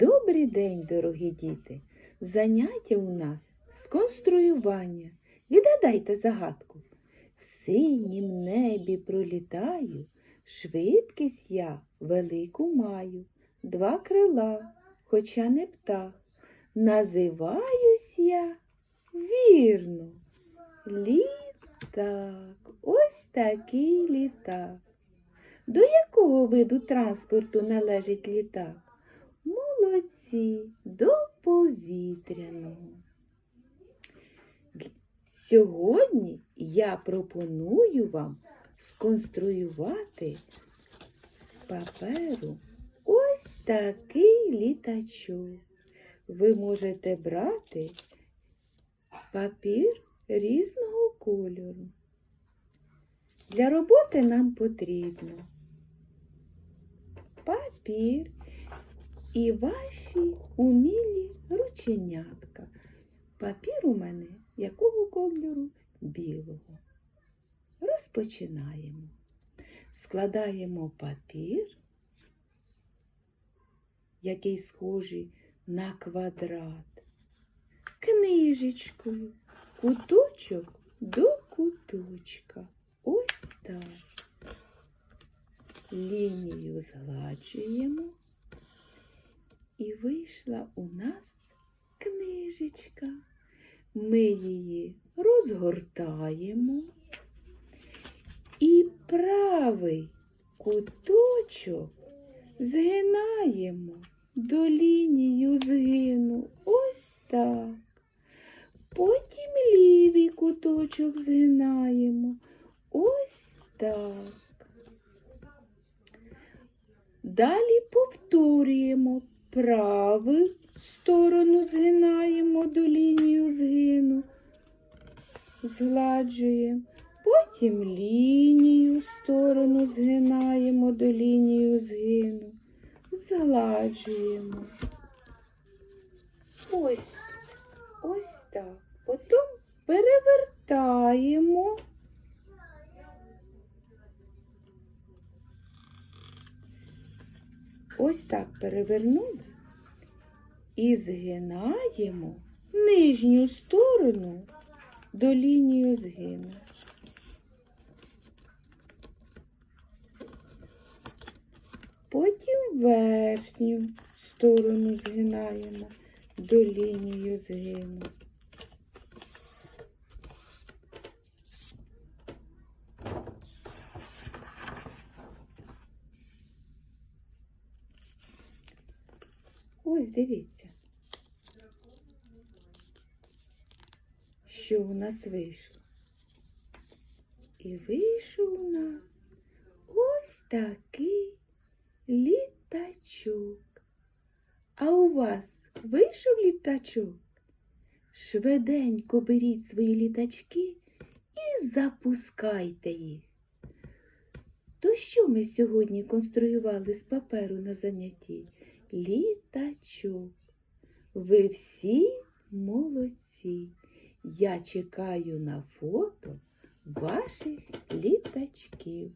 Добрий день, дорогі діти! Заняття у нас з конструювання. Відгадайте загадку. В синім небі пролітаю, швидкість я велику маю, два крила, хоча не птах. Називаюсь я вірно. Літак. Ось такий літак. До якого виду транспорту належить літак? Молодці, до повітряного. Сьогодні я пропоную вам сконструювати з паперу ось такий літачок. Ви можете брати папір різного кольору. Для роботи нам потрібно папір і ваші умілі рученятка. Папір у мене якого кольору? Білого. Розпочинаємо. Складаємо папір, який схожий на квадрат, книжечкою, куточок до куточка. Ось так. Лінію згладжуємо. І вийшла у нас книжечка. Ми її розгортаємо і правий куточок згинаємо до лінію згину. Ось так. Потім лівий куточок згинаємо. Ось так. Далі повторюємо праву сторону згинаємо до лінію згину, згладжуємо. Потім лінію сторону згинаємо до лінію згину, згладжуємо. Ось, ось так. Потім перевертаємо. Ось так перевернули і згинаємо нижню сторону до лінії згину. Потім верхню сторону згинаємо до лінії згину. Ось дивіться, що у нас вийшло. І вийшов у нас ось такий літачок. А у вас вийшов літачок? Швиденько беріть свої літачки і запускайте їх. То що ми сьогодні конструювали з паперу на занятті? Літачок. Ви всі молодці. Я чекаю на фото ваших літачків.